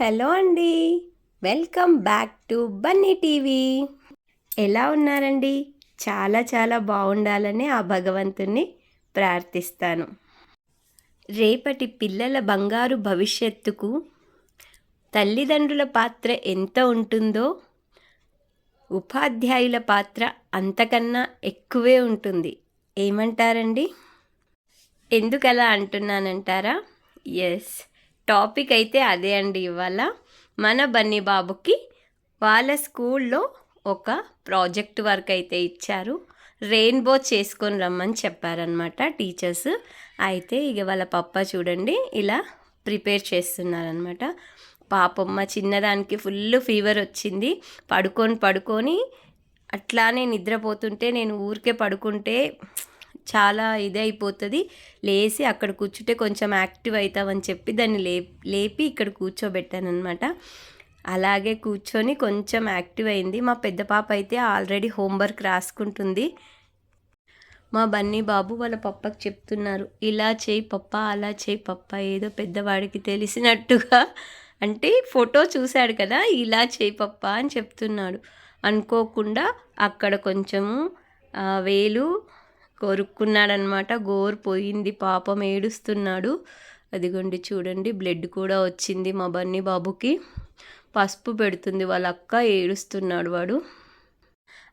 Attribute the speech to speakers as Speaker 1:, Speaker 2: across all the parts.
Speaker 1: Hello అండి. Welcome back to Bunny TV. ఎలా ఉన్నారండి? చాలా చాలా బాగుండాలని ఆ భగవంతుణ్ణి ప్రార్థిస్తాను. రేపటి పిల్లల బంగారు భవిష్యత్తుకు తల్లిదండ్రుల పాత్ర ఎంత ఉంటుందో ఉపాధ్యాయుల పాత్ర అంతకన్నా ఎక్కువే ఉంటుంది. ఏమంటారండి? ఎందుకలా అంటున్నానంటారా? ఎస్. టాపిక్ అయితే అదే అండి ఇవాళ. మన బన్నీ బాబుకి వాళ్ళ స్కూల్లో ఒక ప్రాజెక్ట్ వర్క్ అయితే ఇచ్చారు. రెయిన్బో చేసుకొని రమ్మని చెప్పారనమాట టీచర్స్. అయితే ఇక వాళ్ళ పప్ప చూడండి ఇలా ప్రిపేర్ చేస్తున్నారనమాట పాపం మా చిన్నదానికి ఫుల్ ఫీవర్ వచ్చింది. పడుకొని పడుకొని అట్లానే నిద్రపోతుంటే నేను ఊరికే పడుకుంటే చాలా ఇది అయిపోతుంది. లేచి అక్కడ కూర్చుంటే కొంచెం యాక్టివ్ అవుతామని చెప్పి దాన్ని లే లేపి ఇక్కడ కూర్చోబెట్టాను అనమాట అలాగే కూర్చొని కొంచెం యాక్టివ్ అయింది. మా పెద్ద పాప అయితే ఆల్రెడీ హోంవర్క్ రాసుకుంటుంది. మా బన్నీ బాబు వాళ్ళ పప్పకి చెప్తున్నారు ఇలా చేయి పప్ప అలా చేయి పప్ప ఏదో పెద్దవాడికి తెలిసినట్టుగా. అంటే ఫోటో చూశాడు కదా ఇలా చేయి పప్ప అని చెప్తున్నాడు. అనుకోకుండా అక్కడ కొంచెము వేలు కొరుక్కున్నాడనమాట. గోరు పోయింది పాపం ఏడుస్తున్నాడు. అదిగోండి చూడండి బ్లడ్ కూడా వచ్చింది మా బన్నీ బాబుకి. పసుపు పెడుతుంది వాళ్ళ అక్క ఏడుస్తున్నాడు వాడు.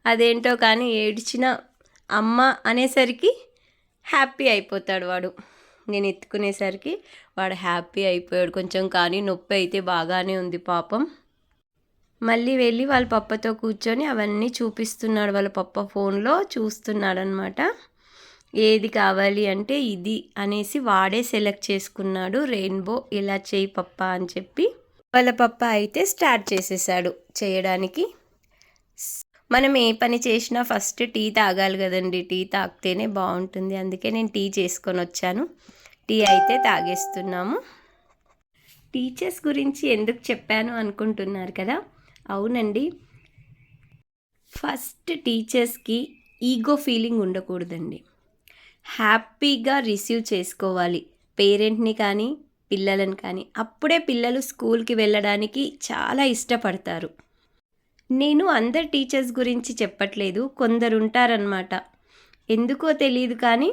Speaker 1: అదేంటో కానీ ఏడ్చిన అమ్మ అనేసరికి హ్యాపీ అయిపోతాడు వాడు. నేను ఎత్తుకునేసరికి వాడు హ్యాపీ అయిపోయాడు కొంచెం కానీ నొప్పి అయితే బాగానే ఉంది పాపం. మళ్ళీ వెళ్ళి వాళ్ళ పప్పతో కూర్చొని అవన్నీ చూపిస్తున్నాడు వాళ్ళ పప్ప ఫోన్లో చూస్తున్నాడు అనమాట ఏది కావాలి అంటే ఇది అనేసి వాడే సెలెక్ట్ చేసుకున్నాడు. రెయిన్బో ఇలా చేయి పప్ప అని చెప్పి వాళ్ళ పప్ప అయితే స్టార్ట్ చేసేసాడు చేయడానికి. మనం ఏ పని చేసినా ఫస్ట్ టీ తాగాలి కదండి. టీ తాగితేనే బాగుంటుంది. అందుకే నేను టీ చేసుకొని వచ్చాను. టీ అయితే తాగేస్తున్నాము. టీచర్స్ గురించి ఎందుకు చెప్పాను అనుకుంటున్నారు కదా? అవునండి. ఫస్ట్ టీచర్స్కి ఈగో ఫీలింగ్ ఉండకూడదండి. హ్యాపీగా రిసీవ్ చేసుకోవాలి. పేరెంట్ని కానీ పిల్లలను కానీ. అప్పుడే పిల్లలు స్కూల్కి వెళ్ళడానికి చాలా ఇష్టపడతారు. నేను అందరు టీచర్స్ గురించి చెప్పట్లేదు. కొందరు ఉంటారనమాట ఎందుకో తెలియదు కానీ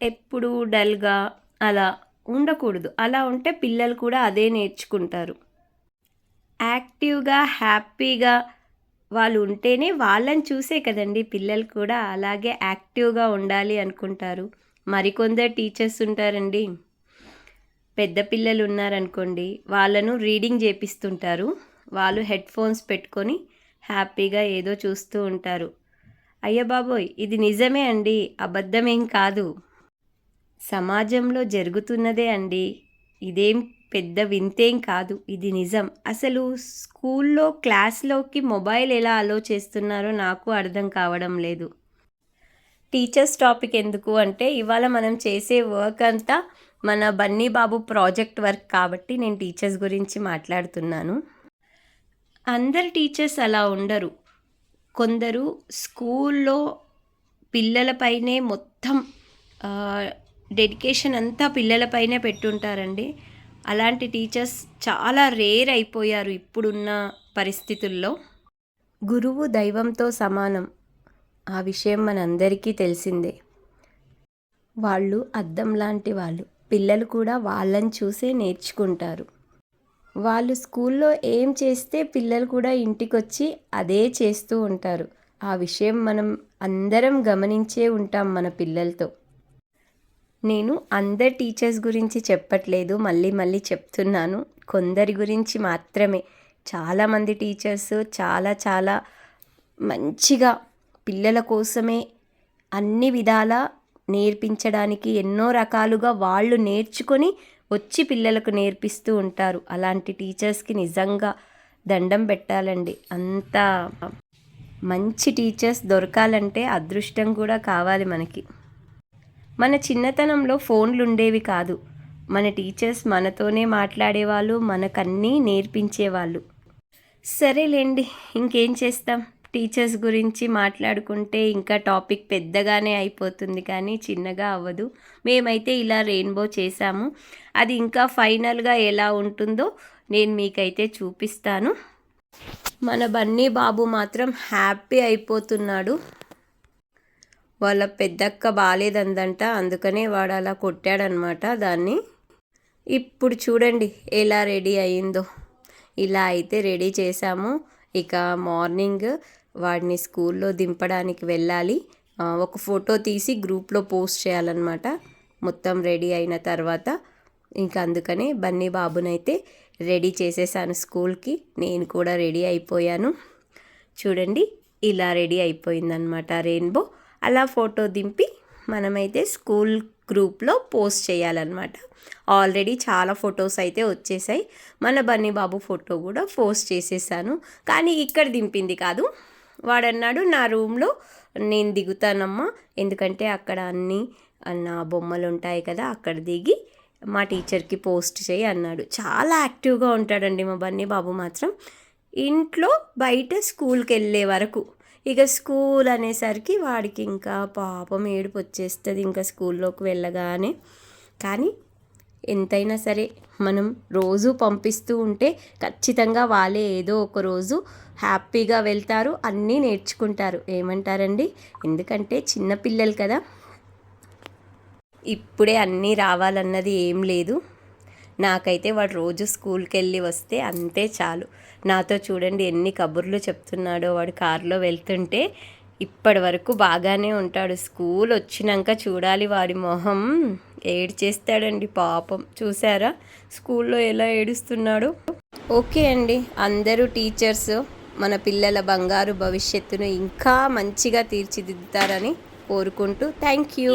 Speaker 1: ఎప్పుడు డల్గా అలా ఉండకూడదు. అలా ఉంటే పిల్లలు కూడా అదే నేర్చుకుంటారు. యాక్టివ్గా హ్యాపీగా వాళ్ళు ఉంటేనే వాళ్ళని చూసే కదండి పిల్లలు కూడా అలాగే యాక్టివ్గా ఉండాలి అనుకుంటారు. మరికొందరు టీచర్స్ ఉంటారండి. పెద్ద పిల్లలు ఉన్నారనుకోండి వాళ్ళను రీడింగ్ చేపిస్తుంటారు. వాళ్ళు హెడ్ ఫోన్స్ పెట్టుకొని హ్యాపీగా ఏదో చూస్తూ ఉంటారు. అయ్య బాబోయ్ ఇది నిజమే అండి అబద్ధమేం కాదు. సమాజంలో జరుగుతున్నదే అండి. ఇదేం పెద్ద వింతేం కాదు. ఇది నిజం. అసలు స్కూల్లో క్లాస్లోకి మొబైల్ ఎలా అలో చేస్తున్నారో నాకు అర్థం కావడం లేదు. టీచర్స్ టాపిక్ ఎందుకు అంటే ఇవాళ మనం చేసే వర్క్ అంతా మన బన్నీ బాబు ప్రాజెక్ట్ వర్క్ కాబట్టి నేను టీచర్స్ గురించి మాట్లాడుతున్నాను. అందరు టీచర్స్ అలా ఉండరు. కొందరు స్కూల్లో పిల్లలపైనే మొత్తం డెడికేషన్ అంతా పిల్లలపైనే పెట్టుంటారండి. అలాంటి టీచర్స్ చాలా రేర్ అయిపోయారు ఇప్పుడున్న పరిస్థితుల్లో. గురువు దైవంతో సమానం. ఆ విషయం మనందరికీ తెలిసిందే. వాళ్ళు అద్దం లాంటి వాళ్ళు. పిల్లలు కూడా వాళ్ళని చూసే నేర్చుకుంటారు. వాళ్ళు స్కూల్లో ఏం చేస్తే పిల్లలు కూడా ఇంటికి వచ్చి అదే చేస్తూ ఉంటారు. ఆ విషయం మనం అందరం గమనించే ఉంటాం మన పిల్లలతో. నేను అందరి టీచర్స్ గురించి చెప్పట్లేదు మళ్ళీ మళ్ళీ చెప్తున్నాను. కొందరి గురించి మాత్రమే. చాలామంది టీచర్స్ చాలా చాలా మంచిగా పిల్లల కోసమే అన్ని విధాలా నేర్పించడానికి ఎన్నో రకాలుగా వాళ్ళు నేర్చుకొని వచ్చి పిల్లలకు నేర్పిస్తూ ఉంటారు. అలాంటి టీచర్స్కి నిజంగా దండం పెట్టాలండి. అంత మంచి టీచర్స్ దొరకాలంటే అదృష్టం కూడా కావాలి మనకి. మన చిన్నతనంలో ఫోన్లు ఉండేవి కాదు. మన టీచర్స్ మనతోనే మాట్లాడేవాళ్ళు మనకన్నీ నేర్పించేవాళ్ళు. సరేలేండి ఇంకేం చేస్తాం? టీచర్స్ గురించి మాట్లాడుకుంటే ఇంకా టాపిక్ పెద్దగానే అయిపోతుంది కానీ చిన్నగా అవ్వదు. మేమైతే ఇలా రెయిన్బో చేసాము అది ఇంకా ఫైనల్గా ఎలా ఉంటుందో నేను మీకైతే చూపిస్తాను. మన బన్నీ బాబు మాత్రం హ్యాపీ అయిపోతున్నాడు. వాళ్ళ పెద్దక్క బాగాలేదందంట అందుకనే వాడు అలా కొట్టాడనమాట దాన్ని. ఇప్పుడు చూడండి ఎలా రెడీ అయిందో. ఇలా అయితే రెడీ చేశాము. ఇక మార్నింగ్ వాడిని స్కూల్లో దింపడానికి వెళ్ళాలి. ఒక ఫోటో తీసి గ్రూప్లో పోస్ట్ చేయాలన్నమాట. మొత్తం రెడీ అయిన తర్వాత ఇంకా అందుకనే బన్నీ బాబునైతే రెడీ చేసేసాను స్కూల్కి. నేను కూడా రెడీ అయిపోయాను. చూడండి ఇలా రెడీ అయిపోయిందనమాట రెయిన్బో. అలా ఫోటో దింపి మనమైతే స్కూల్ గ్రూప్లో పోస్ట్ చేయాలన్నమాట. ఆల్రెడీ చాలా ఫొటోస్ అయితే వచ్చేసాయి. మన బన్నీ బాబు ఫోటో కూడా పోస్ట్ చేసేసాను. కానీ ఇక్కడ దింపింది కాదు. వాడన్నాడు నా రూమ్లో నేను దిగుతానమ్మా. ఎందుకంటే అక్కడ అన్ని నా బొమ్మలు ఉంటాయి కదా అక్కడ దిగి మా టీచర్కి పోస్ట్ చేయి అన్నాడు. చాలా యాక్టివ్గా ఉంటాడండి మా బన్నీ బాబు మాత్రం. ఇంట్లో బయట స్కూల్కి వెళ్ళే వరకు ఇక స్కూల్ అనేసరికి వాడికి ఇంకా పాపం ఏడుపు వచ్చేస్తుంది ఇంకా స్కూల్లోకి వెళ్ళగానే. కానీ ఎంతైనా సరే మనం రోజు పంపిస్తూ ఉంటే ఖచ్చితంగా వాళ్ళే ఏదో ఒక రోజు హ్యాపీగా వెళ్తారు అన్నీ నేర్చుకుంటారు. ఏమంటారండి? ఎందుకంటే చిన్నపిల్లలు కదా. ఇప్పుడే అన్నీ రావాలన్నది ఏం లేదు. నాకైతే వాడు రోజు స్కూల్కి వెళ్ళి వస్తే అంతే చాలు. నాతో చూడండి ఎన్ని కబుర్లు చెప్తున్నాడో. వాడు కారులో వెళ్తుంటే ఇప్పటి వరకు బాగానే ఉంటాడు. స్కూల్ వచ్చినాక చూడాలి వాడి మొహం. ఏడ్చేస్తాడండి పాపం. చూసారా? స్కూల్లో ఎలా ఏడుస్తున్నాడు? ఓకే అండి. అందరూ టీచర్స్ మన పిల్లల బంగారు భవిష్యత్తును ఇంకా మంచిగా తీర్చిదిద్దుతారని కోరుకుంటూ థ్యాంక్ యూ.